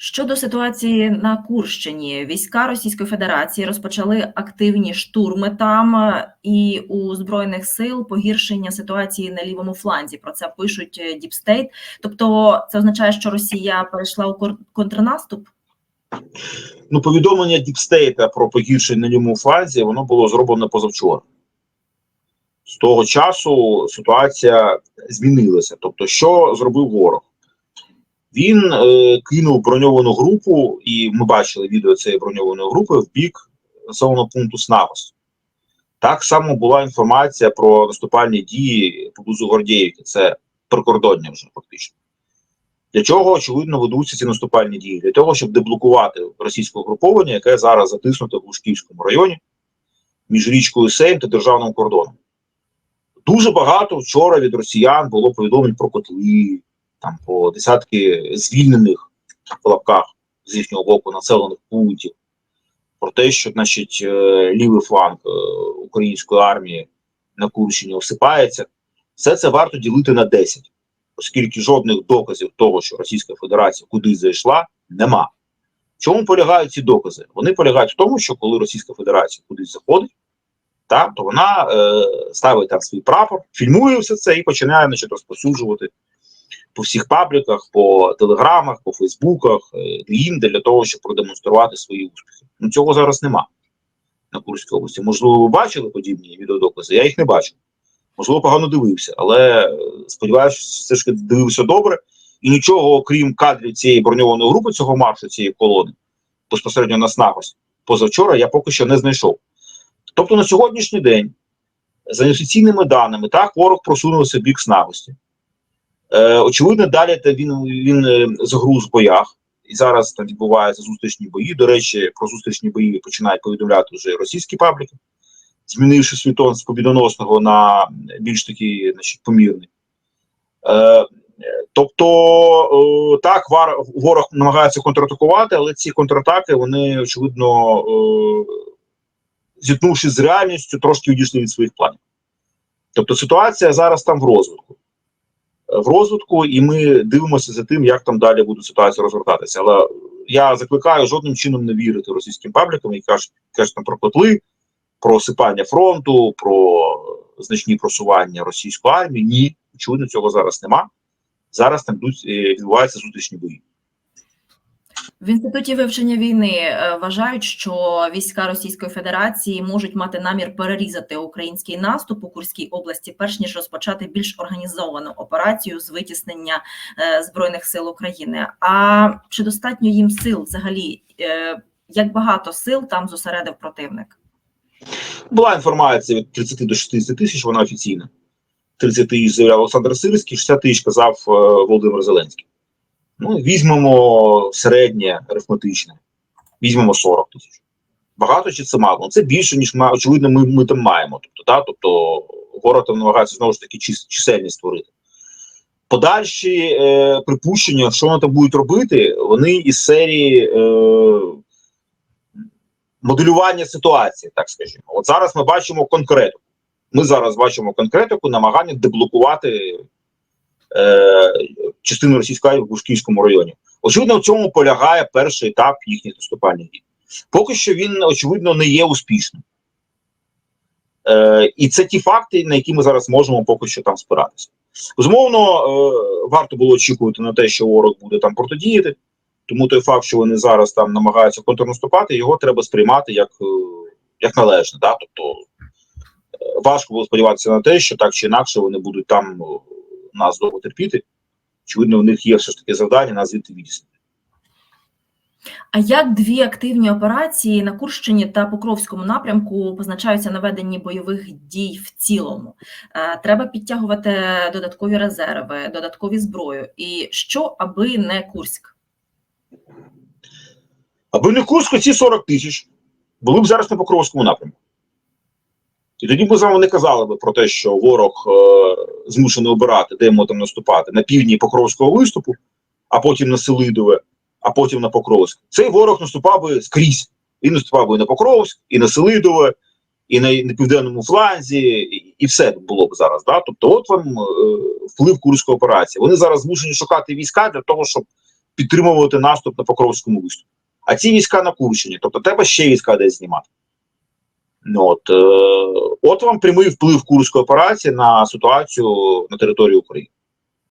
Щодо ситуації на Курщині, війська Російської Федерації розпочали активні штурми там е, і у збройних сил погіршення ситуації на лівому фланзі. Про це пишуть Діпстейт. Тобто, це означає, що Росія перейшла у контрнаступ. Ну, повідомлення Діпстейта про погіршення на ньому фазі воно було зроблено позавчора. З того часу ситуація змінилася. Тобто, що зробив ворог? Він е, кинув броньовану групу, і ми бачили відео цієї броньованої групи в бік населеного пункту Снагос. Так само була інформація про наступальні дії поблизу Гордіївки. Це прикордоння вже фактично. Для чого, очевидно, ведуться ці наступальні дії? Для того, щоб деблокувати російське угруповання, яке зараз затиснуте в Лужківському районі між річкою Сейм та державним кордоном. Дуже багато вчора від росіян було повідомлень про котли, там по десятки звільнених в лапках з їхнього боку населених пунктів, про те, що значить, е, лівий фланг е, української армії на Курщині осипається. Все це варто ділити на 10 оскільки жодних доказів того, що Російська Федерація кудись зайшла, нема. В чому полягають ці докази? Вони полягають в тому, що коли Російська Федерація кудись заходить, та, то вона е, ставить там свій прапор, фільмує все це і починає значить, розповсюджувати по всіх пабліках, по телеграмах, по Фейсбуках, е, інде для того, щоб продемонструвати свої успіхи. Ну цього зараз нема на Курській області. Можливо, ви бачили подібні відеодокази? Я їх не бачив. Можливо, погано дивився, але е, сподіваюся, все ж таки дивився добре. І нічого, окрім кадрів цієї броньованої групи, цього маршу, цієї колони, безпосередньо на снагость, позавчора я поки що не знайшов. Тобто на сьогоднішній день, за неофіційними даними, так, ворог просунувся в бік снагості. Е, очевидно, далі він, він е, загруз в боях, і зараз там відбуваються зустрічні бої. До речі, про зустрічні бої починають повідомляти вже російські пабліки змінивши свій тон з побідоносного на більш такий значить, помірний. Е, тобто, е, так, вар, ворог намагається контратакувати, але ці контратаки, вони, очевидно, е, зіткнувшись з реальністю, трошки відійшли від своїх планів. Тобто ситуація зараз там в розвитку. В розвитку, і ми дивимося за тим, як там далі буде ситуація розгортатися. Але я закликаю жодним чином не вірити російським паблікам, які кажуть, кажуть там про котли, про осипання фронту, про значні просування російської армії. Ні, очевидно, цього зараз нема. Зараз там йдуть, е, відбуваються зустрічні бої. В інституті вивчення війни е, вважають, що війська Російської Федерації можуть мати намір перерізати український наступ у Курській області, перш ніж розпочати більш організовану операцію з витіснення е, збройних сил України. А чи достатньо їм сил взагалі? Е, Як багато сил там зосередив противник? Була інформація від 30 до 60 тисяч, вона офіційна. 30 тисяч заявляв Олександр Сирський, 60 тисяч казав Володимир Зеленський. Ну, візьмемо середнє арифметичне, візьмемо 40 тисяч. Багато чи це мало? Це більше, ніж ми, очевидно, ми, ми там маємо. Тобто, та, тобто город намагається знову ж таки чис, чисельність створити. Подальші е, припущення, що вони там будуть робити, вони із серії е, моделювання ситуації, так скажімо. От зараз ми бачимо конкретику. Ми зараз бачимо конкретику намагання деблокувати е, частину російської в Бушківському районі. Очевидно, в цьому полягає перший етап їхніх наступальних дій. Поки що він, очевидно, не є успішним. Е, і це ті факти, на які ми зараз можемо поки що там спиратися. Безумовно, е, варто було очікувати на те, що ворог буде там протидіяти. Тому той факт, що вони зараз там намагаються контрнаступати, його треба сприймати як е, як належне. Да? Тобто е, важко було сподіватися на те, що так чи інакше вони будуть там е, нас довго терпіти. Очевидно, у них є все ж таки завдання нас звідти відіснити. А як дві активні операції на Курщині та Покровському напрямку позначаються на веденні бойових дій в цілому? Е, Треба підтягувати додаткові резерви, додаткові зброю. І що, аби не Курськ? Аби не Курську, ці 40 тисяч були б зараз на Покровському напрямку. І тоді ми з вами не казали би про те, що ворог е, змушений обирати, де йому там наступати на півдні Покровського виступу, а потім на Селидове, а потім на Покровськ. Цей ворог наступав би скрізь. Він наступав би і на Покровськ, і на Селидове, і на, на південному фланзі, і, і все було б зараз. Да? Тобто, от вам е, вплив Курської операції. Вони зараз змушені шукати війська для того, щоб підтримувати наступ на Покровському виступі. А ці війська на Курщині, тобто треба ще війська десь знімати. Ну, от, е, от вам прямий вплив Курської операції на ситуацію на території України.